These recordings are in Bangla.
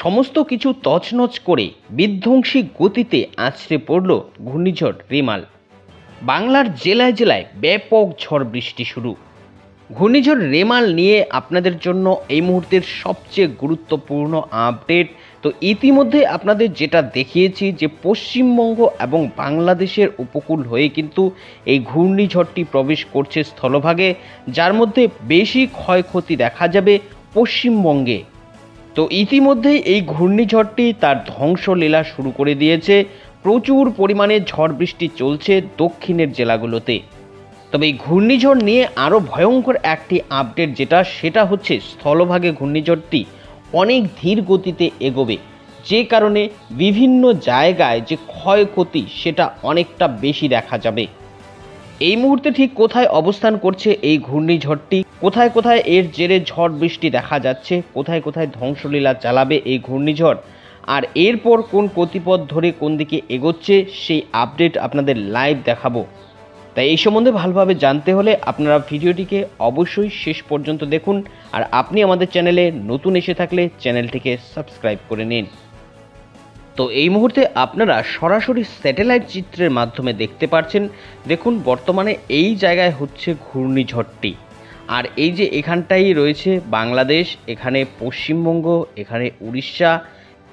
সমস্ত কিছু তছনছ করে বিধ্বংসী গতিতে আছড়ে পড়ল ঘূর্ণিঝড় রেমাল। বাংলার জেলায় জেলায় ব্যাপক ঝড় বৃষ্টি শুরু। ঘূর্ণিঝড় রেমাল নিয়ে আপনাদের জন্য এই মুহূর্তের সবচেয়ে গুরুত্বপূর্ণ আপডেট। তো ইতিমধ্যে আপনাদের যেটা দেখিয়েছি যে পশ্চিমবঙ্গ এবং বাংলাদেশের উপকূল হয়ে কিন্তু এই ঘূর্ণিঝড়টি প্রবেশ করছে স্থলভাগে। যার মধ্যে বেশি ক্ষয়ক্ষতি দেখা যাবে পশ্চিমবঙ্গে। তো ইতিমধ্যেই এই ঘূর্ণিঝড়টি তার ধ্বংসলীলা শুরু করে দিয়েছে। প্রচুর পরিমাণে ঝড় বৃষ্টি চলছে দক্ষিণের জেলাগুলোতে। তবে এই ঘূর্ণিঝড় নিয়ে আরও ভয়ঙ্কর একটি আপডেট যেটা, সেটা হচ্ছে স্থলভাগে ঘূর্ণিঝড়টি অনেক ধীর গতিতে এগোবে। যে কারণে বিভিন্ন জায়গায় যে ক্ষয়ক্ষতি, সেটা অনেকটা বেশি দেখা যাবে। এই মুহূর্তে ঠিক কোথায় অবস্থান করছে এই ঘূর্ণিঝড়টি? কোথায় কোথায় এর জেরে ঝড় বৃষ্টি দেখা যাচ্ছে? কোথায় কোথায় ধ্বংসলীলা চালাবে এই ঘূর্ণিঝড়? আর এরপর কোন গতিপথ ধরে কোন দিকে এগোচ্ছে সেই আপডেট আপনাদের লাইভ দেখাবো। তাই এই সম্বন্ধে ভালোভাবে জানতে হলে আপনারা ভিডিওটিকে অবশ্যই শেষ পর্যন্ত দেখুন আর আপনি আমাদের চ্যানেলে নতুন এসে থাকলে চ্যানেলটিকে সাবস্ক্রাইব করে নিন। তো এই মুহূর্তে আপনারা সরাসরি স্যাটেলাইট চিত্রের মাধ্যমে দেখতে পাচ্ছেন দেখুন, বর্তমানে এই জায়গায় হচ্ছে ঘূর্ণিঝড়টি। আর এই যে এখানটাই রয়েছে বাংলাদেশ, এখানে পশ্চিমবঙ্গ, এখানে উড়িষ্যা,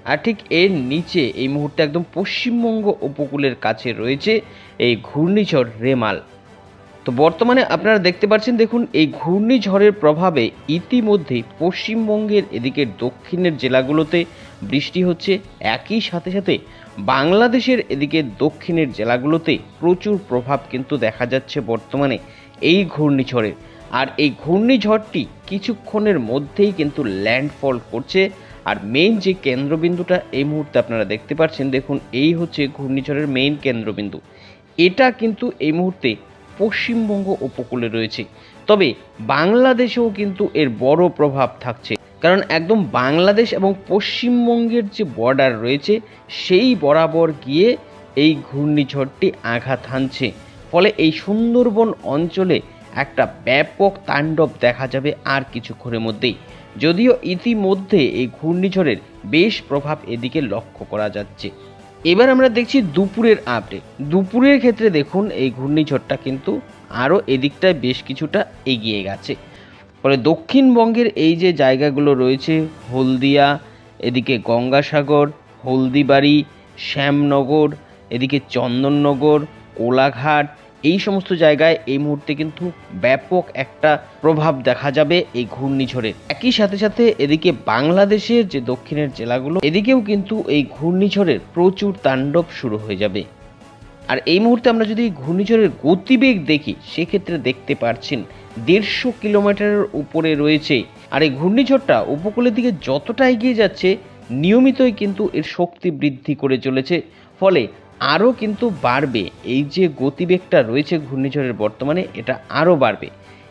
আর ঠিক এর নিচে এই মুহূর্তে একদম পশ্চিমবঙ্গ উপকূলের কাছে রয়েছে এই ঘূর্ণিঝড় রেমাল। তো বর্তমানে আপনারা দেখতে পাচ্ছেন, দেখুন, এই ঘূর্ণিঝড়ের প্রভাবে ইতিমধ্যেই পশ্চিমবঙ্গের এদিকে দক্ষিণের জেলাগুলোতে বৃষ্টি হচ্ছে। একই সাথে সাথে বাংলাদেশের এদিকে দক্ষিণের জেলাগুলোতে প্রচুর প্রভাব কিন্তু দেখা যাচ্ছে বর্তমানে এই ঘূর্ণিঝড়ের। আর এই ঘূর্ণিঝড়টি কিছুক্ষণের মধ্যেই কিন্তু ল্যান্ডফল করছে। আর মেইন যে কেন্দ্রবিন্দুটা এই মুহূর্তে আপনারা দেখতে পাচ্ছেন, দেখুন, এই হচ্ছে ঘূর্ণিঝড়ের মেইন কেন্দ্রবিন্দু। এটা কিন্তু এই মুহূর্তে পশ্চিমবঙ্গ উপকূলে রয়েছে। তবে বাংলাদেশেও কিন্তু এর বড় প্রভাব থাকছে। কারণ একদম বাংলাদেশ এবং পশ্চিমবঙ্গের যে বর্ডার রয়েছে, সেই বরাবর গিয়ে এই ঘূর্ণিঝড়টি আঘাত হানছে। ফলে এই সুন্দরবন অঞ্চলে একটা ব্যাপক তাণ্ডব দেখা যাবে আর কিছুক্ষণের মধ্যেই। যদিও ইতিমধ্যে এই ঘূর্ণিঝড়ের বেশ প্রভাব এদিকে লক্ষ্য করা যাচ্ছে। এবার আমরা দেখছি দুপুরের আপডেট দুপুরের ক্ষেত্রে দেখুন, এই ঘূর্ণিঝড়টা কিন্তু আরও এদিকটায় বেশ কিছুটা এগিয়ে গেছে। ফলে দক্ষিণবঙ্গের এই যে জায়গাগুলো রয়েছে, হলদিয়া, এদিকে গঙ্গাসাগর, হলদিবাড়ি, শ্যামনগর, এদিকে চন্দননগর, কোলাঘাট এই সমস্ত জায়গায় এই মুহূর্তে কিন্তু ব্যাপক একটা প্রভাব দেখা যাবে এই ঘূর্ণিঝড়ের একই সাথে সাথে এদিকে বাংলাদেশের যে দক্ষিণের জেলাগুলো, এদিকেও কিন্তু এই ঘূর্ণিঝড়ের প্রচুর তাণ্ডব শুরু হয়ে যাবে। আর এই মুহূর্তে আমরা যদি ঘূর্ণিঝড়ের গতিবেগ দেখি, সেক্ষেত্রে দেখতে পারছেন দেড়শো কিলোমিটারের উপরে রয়েছে। আর এই ঘূর্ণিঝড়টা উপকূলের দিকে যতটা এগিয়ে যাচ্ছে, নিয়মিতই কিন্তু এর শক্তি বৃদ্ধি করে চলেছে। ফলে আরও কিন্তু বাড়বে। এই যে গতিবেগটা রয়েছে ঘূর্ণিঝড়ের বর্তমানে, এটা আরও বাড়বে।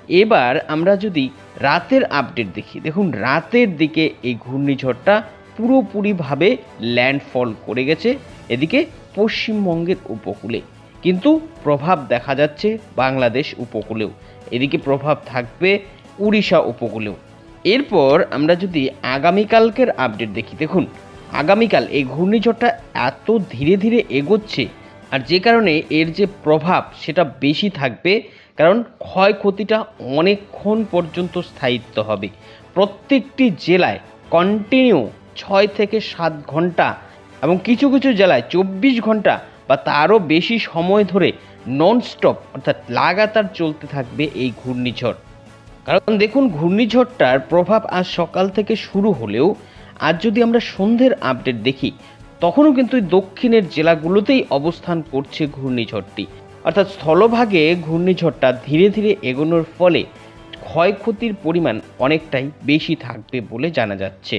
এবার আমরা যদি রাতের আপডেট দেখি, দেখুন রাতের দিকে এই ঘূর্ণিঝড়টা পুরোপুরিভাবে ল্যান্ডফল করে গেছে এদিকে পশ্চিমবঙ্গের উপকূলে। কিন্তু প্রভাব দেখা যাচ্ছে বাংলাদেশ উপকূলেও। এদিকে প্রভাব থাকবে উড়িষ্যা উপকূলেও। এরপর আমরা যদি আগামীকালকের আপডেট দেখি, দেখুন আগামীকাল এই ঘূর্ণিঝড়টা এত ধীরে ধীরে এগোচ্ছে আর যে কারণে এর যে প্রভাব সেটা বেশি থাকবে, কারণ ক্ষয়ক্ষতিটা অনেকক্ষণ পর্যন্ত স্থায়িত্ব হবে। প্রত্যেকটি জেলায় কন্টিনিউ ছয় থেকে সাত ঘণ্টা এবং কিছু কিছু জেলায় চব্বিশ ঘণ্টা বা তারও বেশি সময় ধরে ননস্টপ অর্থাৎ লাগাতার চলতে থাকবে এই ঘূর্ণিঝড়। কারণ দেখুন, ঘূর্ণিঝড়টার প্রভাব আজ সকাল থেকে শুরু হলেও আজ যদি আমরা সন্ধ্যের আপডেট দেখি, তখনও কিন্তু দক্ষিণের জেলাগুলোতেই অবস্থান করছে ঘূর্ণিঝড়টি। অর্থাৎ স্থলভাগে ঘূর্ণিঝড়টা ধীরে ধীরে এগোনোর ফলে ক্ষয়ক্ষতির পরিমাণ অনেকটাই বেশি থাকবে বলে জানা যাচ্ছে।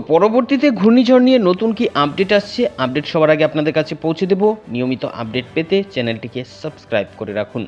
পরবর্তীতে ঘূর্ণিঝড় নিয়ে নতুন কি আপডেট আসছে আপডেট সবার আগে আপনাদের কাছে পৌঁছে দেব। নিয়মিত আপডেট পেতে চ্যানেলটিকে সাবস্ক্রাইব করে রাখুন।